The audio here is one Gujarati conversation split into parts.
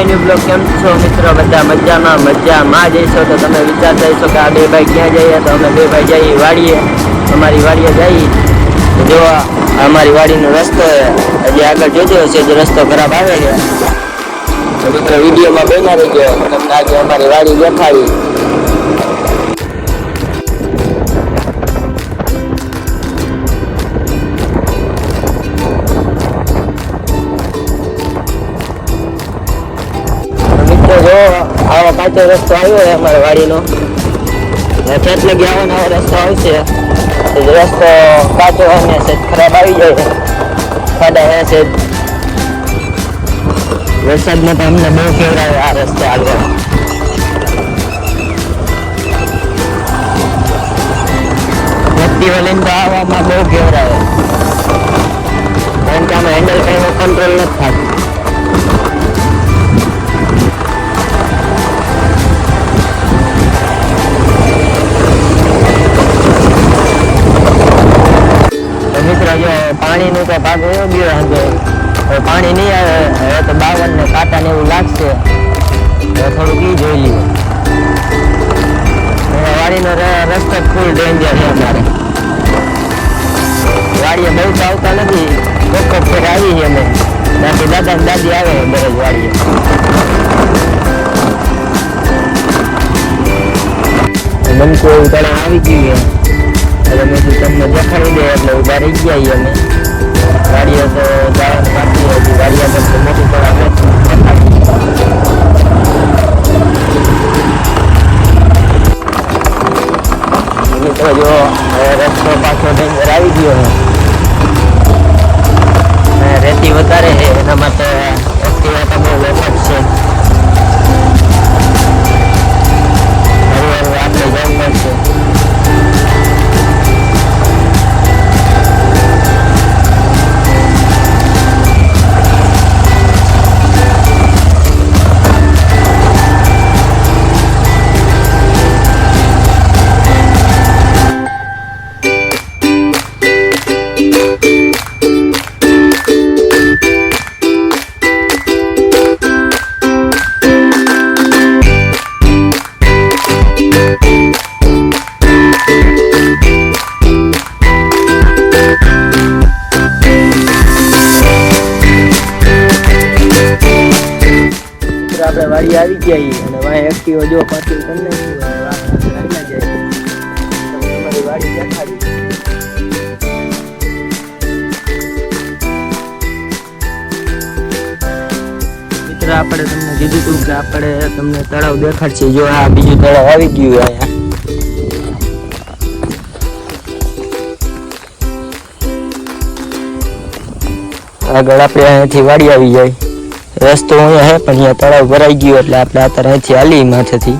માય બ્લોગ કેમ છો મિત્રો? બધા મજામાં મજામાં જઈશો તો તમે વિચારતા હશો કે આ બે ભાઈ ક્યાં જઈએ? તો અમે બે ભાઈ જઈએ વાડીએ. અમારી વાડીએ જઈએ તો અમારી વાડીનો રસ્તો હજી આગળ જોજો છે જે રસ્તો ખરાબ આવે છે. મિત્રો, વિડીયોમાં બેના રહીજો. તમને આજે અમારી વાડી દેખાડી આવો કાચો રસ્તો આવ્યો છે, અમારા વાડીનો. ખેત ગયા આવો રસ્તો આવશે રસ્તો કાચો અને છે, ખરાબ આવી જાય છે. ખાડા હે છે. વરસાદમાં તો અમને બહુ કેવડાવે આ રસ્તે આગળ. વ્યક્તિઓ લઈને આવવામાં બહુ કેવડાવે. કારણ કે આમાં હેન્ડલ કંઈ કંટ્રોલ નથી થતું. પાણીનું તો ભાગ વયો ગયો આજે હવે પાણી નહીં આવે, હવે તો બાવન ને કાંટા ને એવું લાગશે. હવે થોડુંક ઈ જોઈ લઈએ હવે વાડીનો ર- રસ્તો ફૂલ ડેન્જર છે અમારે. વાડીએ બહુ તો આવતા નથી. કોક કોક ફેર આવી છે અમે. બાકી દાદા ને દાદી આવે દરરોજ વાડીએ. બનકું એવું તળાવ આવી ગયું છે. એટલે મેં કીધું તમને દેખાડી દે એટલે ઊભા રહી ગયા છીએ અમે. ગાડીઓ તો છીએ અને એક્ટિવો જો પાર્કિંગ કરી નાખ્યું અને વાહ ના જાય. તમે અમારી વાડી દેખાડી મિત્રો, આપણે તમને કીધું હતું કે આપણે તમને તળાવ દેખાડશે. જો આ બીજું તળાવ આવી ગયું અહીંયા આગળ આપણે અહીંયાથી વાડી આવી જાય. રસ્તો અહીંયા હે, પણ અહીંયા તળાવ ભરાઈ ગયું એટલે આપણે અત્યારે અહીંથી હાલી માથેથી.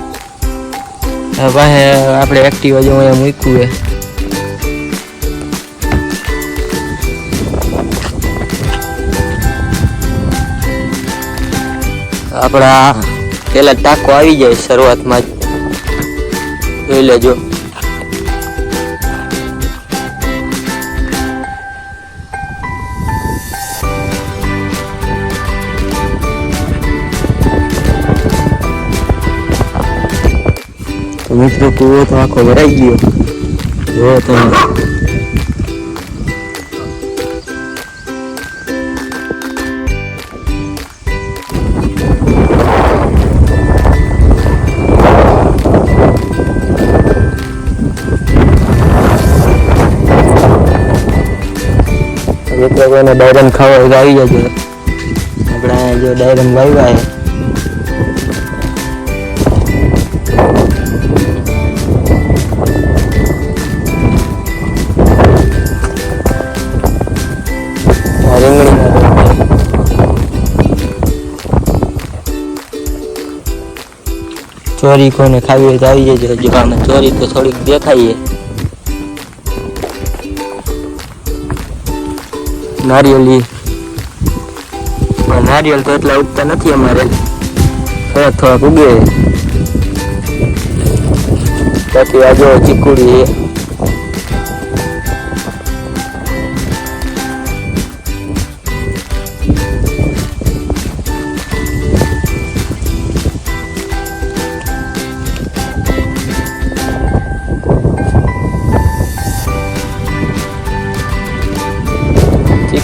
પાસે આપણે એક્ટિવા જો અહીંયા મૂક્યું હે. આપણા પેલા ટાંકો આવી જાય શરૂઆતમાં જ. જોઈ લેજો. મિત્રો કૂવો તો આખો ભરાઈ ગયો જો તમે મિત્રો કોઈને ડાયરમ ખાવા હોય તો આવી જજો આપણે અહીંયા જો ડાયરમ વાવ્યા ચોરી કોઈને ખાવી હોય તો આવી જજો જો ચોરી તો થોડીક દેખાઈએ. નારિયેલી. નારિયેલ તો એટલા ઉગતા નથી અમારે. થોડાક થોડાક ઉગે. બાકી આ જો ચીકુડી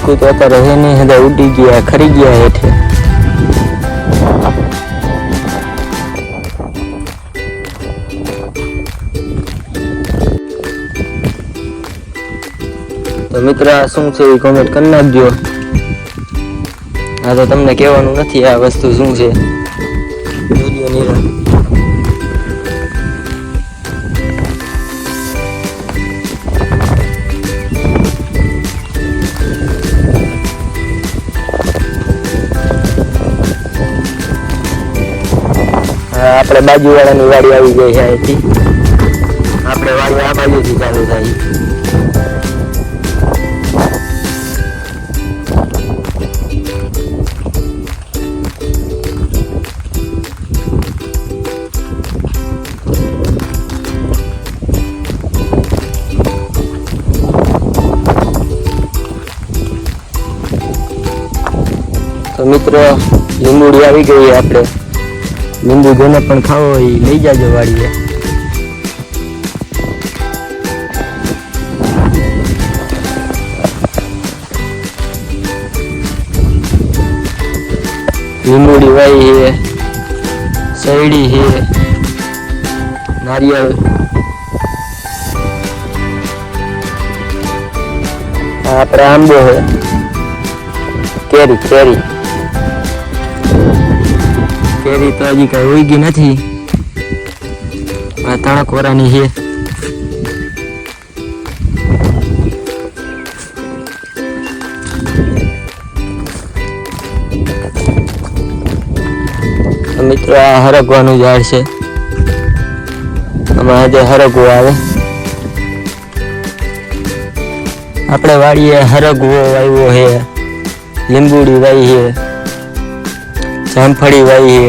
છે હિસકું રહે નહીં, હદા ઉડી ગયા, ખરી ગયા હેઠે. તો મિત્ર, આ શું છે એ કોમેન્ટ કરી નાખજો. આ તો તમને કહેવાનું નથી, આ વસ્તુ શું છે? વીડિયો નિરા આપણે બાજુવાળાની વાડી આવી ગઈ છે અહીંથી. આપણે વાડી આ બાજુથી ચાલુ થાય. તો મિત્રો, લીંબુડી આવી ગઈ આપણે. લીંબુ જેને પણ ખાવો એ લઈ જાજો વાડીએ. લીંબુડી વાઈ છે, શેરડી છે, નારિયેળ. આપણે આંબો છે. કેરી કેરી. કેરી તો હજી કઈ ઉગી નથી. તણક વરાની છે. મિત્રો, આ હરગવાનું ઝાડ છે. આમાં આજે હરગવું આવે. આપણે વાડીએ હરગવો વાવ્યો છે. લીંબુડી વાવી છે. જામફળી વાવી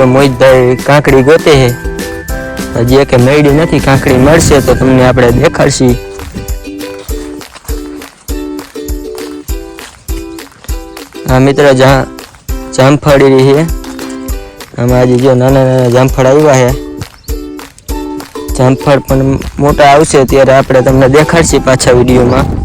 છે મોહિતભાઈ કાંકડી ગોતે છે. હજી કે મેળી નથી, કાંકડી મળશે તો તમને આપણે દેખાડશી. આ મિત્ર, જા જામફળી છે. આમાં હજી જો નાના નાના જામફળ આવ્યા છે. જામફળ પણ મોટા આવશે, ત્યારે આપણે તમને દેખાડશી પાછા વિડીયોમાં.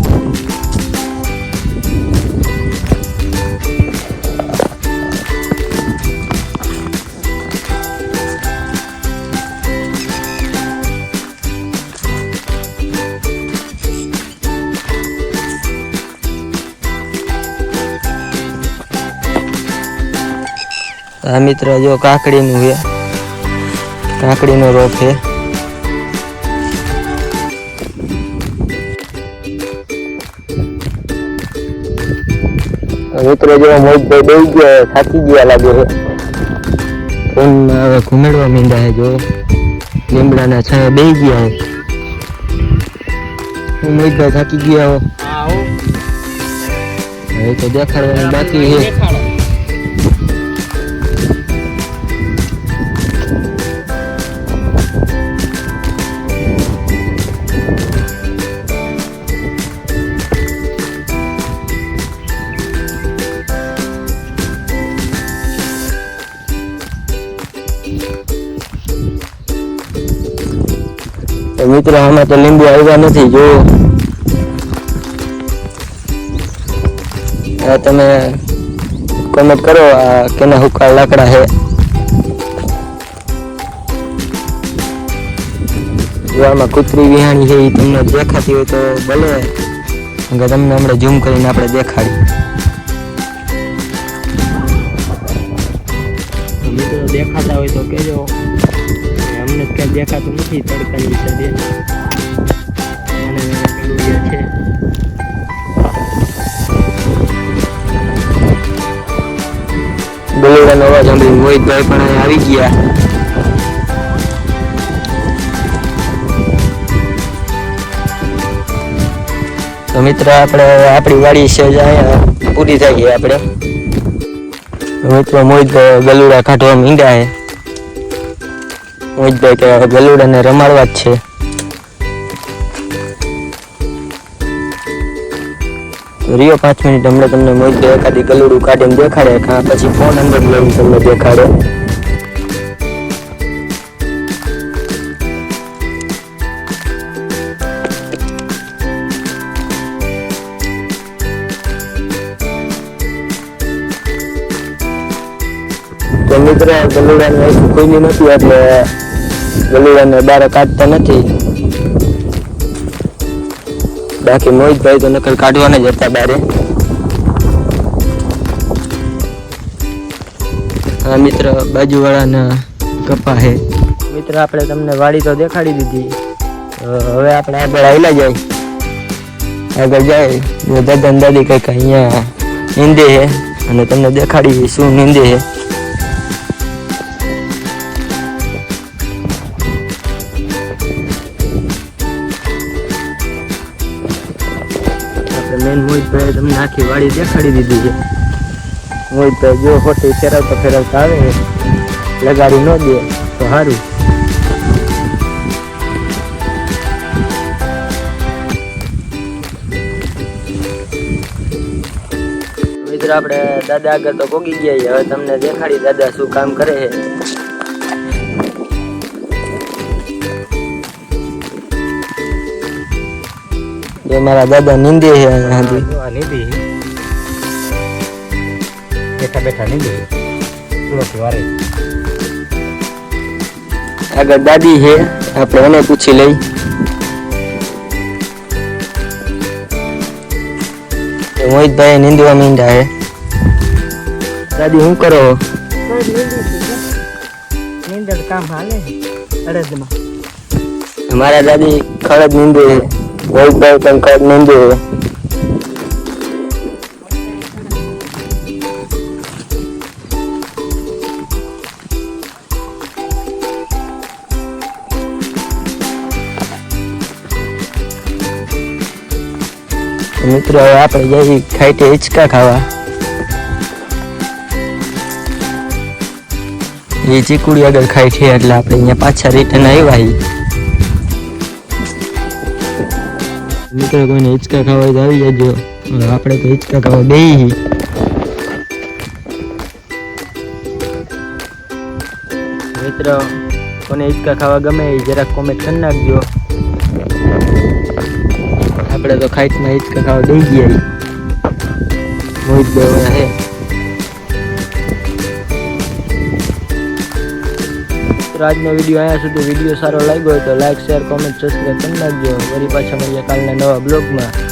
આ મિત્ર જો કાકડીનું છે. કાકડીનો રોપ છે. મિત્રો જેવા મોહિતભાઈ બેસી ગયા થાકી ગયા લાગે છે. ફોનમાં હવે ઘુમેડવા માંડ્યા છે જો. લીમડાના છાયા બે ગયા છે. મોજભાઈ મોહિતભાઈ થાકી ગયા. હો. હવે તો દેખાડવાનું બાકી છે. મિત્રો, આમાં તો લીંબુ આવ્યા નથી જો તમે કોમેન્ટ કરો, આ કેના હુકા લાકડા છે જો આમાં કૂતરી વિહાણી છે એ તમને દેખાતી હોય તો ભલે. કે તમને હમણાં ઝૂમ કરીને આપણે દેખાડી. મિત્રો દેખાતા હોય તો કહેજો. અમને જ કઈ દેખાતું નથી તડકાની હિસાબે નાના મોહિતભાઈ પણ આવી ગયા. તો મિત્ર, આપણે આપણી વાડી છે અહીંયા પૂરી થઈ ગઈ આપણે. મિત્રો મોહિતભાઈ ગલુડા કાઢવા મીંડા મોહિતભાઈ કે ગલુડાને રમાડવા જ છે. રિયો પાંચ મિનિટ હમણાં તમને મોહિત એકાદી ગલુડું કાઢીને દેખાડે કાં પછી ફોન અંદર લઈને તમને દેખાડે. તો મિત્ર, ગલુડાની કોઈની નથી, એટલે ગલુડાને બહાર કાઢતા નથી. બાકી મોહિતભાઈ તો નકલ કાઢવાના જ હતા બારે. હા મિત્ર બાજુવાળાના કપા હે. મિત્ર આપણે તમને વાડી તો દેખાડી દીધી. હવે આપણે આગળ આવેલા જાય આગળ જાય. દાદા દાદી કંઈક અહીંયા નીંદે છે અને તમને દેખાડી શું નીંદે છે મેન મોહિતભાઈ તમને આખી વાડી દેખાડી દીધી છે. મોહિતભાઈ જો ખોટી ફેરવતા ફેરવતા આવે લગાડી ન દે તો સારું મિત્ર આપણે દાદા આગળ તો પોગી ગયા. હવે તમને દેખાડી દાદા શું કામ કરે છે. જો મારા દાદા નીંદે છે અહીંયા સુધી. બેઠા બેઠા નહીં સુરત વારે. આગળ દાદી છે આપણે એને પૂછી લઈ. મોહિતભાઈ નીંદવા મીંડા છે દાદી શું કરો નીંદર કામ હાલે અડદમાં. મારા દાદી ખળદ નીંદે છે પણ ખડ નીંદે મિત્રો, હવે આપણે જઈ ખાઈટે હિંચકા ખાવા. એ ચીકુડી આગળ ખાઈ છે, એટલે આપણે અહીંયા પાછા રિટર્ન આવ્યા મિત્રો કોઈને હિંચકા ખાવા તો આવી જજો. આપણે તો હિંચકા ખાવા બે મિત્રો, કોને હિંચકા ખાવા ગમે એ જરાક કોમેન્ટ કરી નાખજો. આપણે તો ખાઈટમાં હિંચકા ખાવા દઈ ગયા મોહિત ભાઈ હે. મિત્રો, આજનો વીડિયો અહીંયા સુધી. વીડિયો સારો લાગ્યો હોય તો લાઈક શેર કોમેન્ટ સબસ્ક્રાઈબ કરી નાખજો. વળી પાછા મળીએ કાલના નવા બ્લોગમાં.